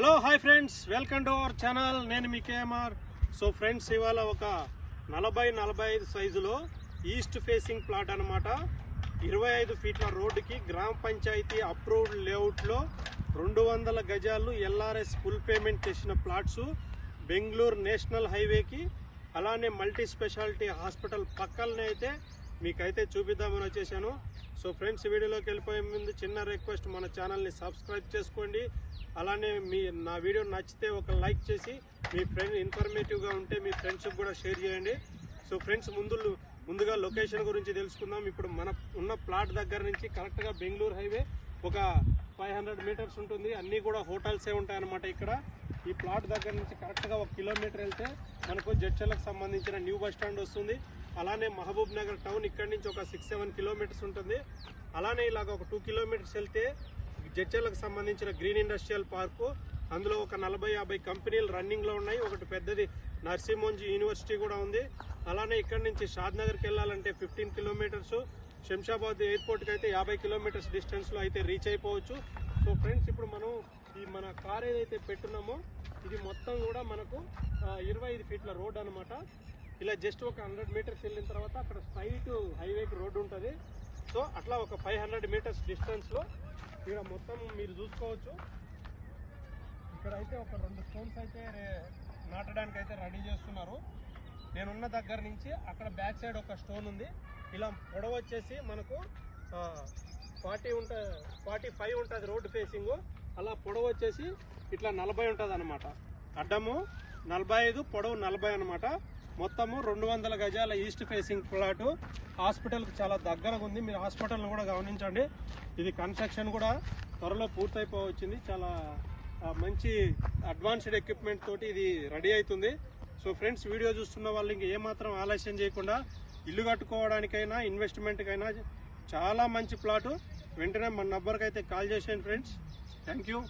Hello hi friends welcome to our channel నేను మీ KMR. So friends ఇవాళ ఒక నలభై నలభై ఐదు సైజులో ఈస్ట్ ఫేసింగ్ ప్లాట్ అనమాట ఇరవై ఐదు ఫీట్ల రోడ్డుకి గ్రామ పంచాయతీ అప్రూవ్డ్ లేఅవుట్లో రెండు వందల గజాలు L R S full payment చేసిన ప్లాట్స్ బెంగళూరు నేషనల్ హైవేకి అలానే మల్టీ స్పెషాలిటీ హాస్పిటల్ పక్కలనే అయితే మీకైతే చూపిద్దామని వచ్చేసాను. సో ఫ్రెండ్స్ వీడియోలోకి వెళ్ళిపోయే ముందు చిన్న రిక్వెస్ట్ మన ఛానల్ని సబ్స్క్రైబ్ చేసుకోండి. అలానే మీ నా వీడియో నచ్చితే ఒక లైక్ చేసి మీ ఫ్రెండ్ ఇన్ఫర్మేటివ్గా ఉంటే మీ ఫ్రెండ్స్కి కూడా షేర్ చేయండి. సో ఫ్రెండ్స్ ముందు ముందుగా లొకేషన్ గురించి తెలుసుకుందాం. ఇప్పుడు మన ఉన్న ప్లాట్ దగ్గర నుంచి కరెక్ట్గా బెంగళూరు హైవే ఒక ఫైవ్ హండ్రెడ్ మీటర్స్ ఉంటుంది. అన్నీ కూడా హోటల్సే ఉంటాయన్నమాట ఇక్కడ. ఈ ప్లాట్ దగ్గర నుంచి కరెక్ట్గా ఒక కిలోమీటర్ వెళ్తే మనకు జడ్చర్లకు సంబంధించిన న్యూ బస్ స్టాండ్ వస్తుంది. అలానే మహబూబ్ నగర్ టౌన్ ఇక్కడ నుంచి ఒక సిక్స్ సెవెన్ కిలోమీటర్స్ ఉంటుంది. అలానే ఇలాగ ఒక టూ కిలోమీటర్స్ వెళ్తే జడ్చర్లకు సంబంధించిన గ్రీన్ ఇండస్ట్రియల్ పార్కు అందులో ఒక నలభై యాభై కంపెనీలు రన్నింగ్లో ఉన్నాయి. ఒకటి పెద్దది నర్సింహోంజీ యూనివర్సిటీ కూడా ఉంది. అలానే ఇక్కడ నుంచి షాద్ నగర్కి వెళ్ళాలంటే ఫిఫ్టీన్ కిలోమీటర్స్ శంషాబాద్ ఎయిర్పోర్ట్కి అయితే యాభై కిలోమీటర్స్ డిస్టెన్స్లో అయితే రీచ్ అయిపోవచ్చు. సో ఫ్రెండ్స్ ఇప్పుడు మనం ఈ మన కార్ ఏదైతే పెట్టున్నామో ఇది మొత్తం కూడా మనకు ఇరవై ఐదు ఫీట్ల రోడ్ అనమాట ఇలా జస్ట్ ఒక హండ్రెడ్ మీటర్స్ వెళ్ళిన తర్వాత అక్కడ స్ట్రైట్ హైవేకి రోడ్డు ఉంటుంది. సో అట్లా ఒక ఫైవ్ హండ్రెడ్ మీటర్స్ డిస్టెన్స్లో ఇక్కడ మొత్తం మీరు చూసుకోవచ్చు. ఇక్కడ అయితే ఒక రెండు స్టోన్స్ అయితే నాటడానికి అయితే రెడీ చేస్తున్నారు. నేనున్న దగ్గర నుంచి అక్కడ బ్యాక్ సైడ్ ఒక స్టోన్ ఉంది. ఇలా పొడవ వచ్చేసి మనకు ఫార్టీ ఉంట ఫార్టీ ఫైవ్ ఉంటుంది రోడ్డు ఫేసింగ్ అలా పొడవు వచ్చేసి ఇట్లా నలభై ఉంటుంది అనమాట అడ్డము నలభై ఐదు పొడవు నలభై అనమాట మొత్తము రెండు వందల గజాల ఈస్ట్ ఫేసింగ్ ప్లాటు హాస్పిటల్కి చాలా దగ్గరగా ఉంది. మీరు హాస్పిటల్ని కూడా గమనించండి. ఇది కన్స్ట్రక్షన్ కూడా త్వరలో పూర్తయిపోవచ్చింది. చాలా మంచి అడ్వాన్స్డ్ ఎక్విప్మెంట్ తోటి ఇది రెడీ అవుతుంది. సో ఫ్రెండ్స్ వీడియో చూస్తున్న వాళ్ళు ఇంక ఏమాత్రం ఆలస్యం చేయకుండా ఇల్లు కట్టుకోవడానికైనా ఇన్వెస్ట్మెంట్కైనా చాలా మంచి ప్లాటు. వెంటనే మన నంబర్కి అయితే కాల్ చేసేయండి ఫ్రెండ్స్. Thank you.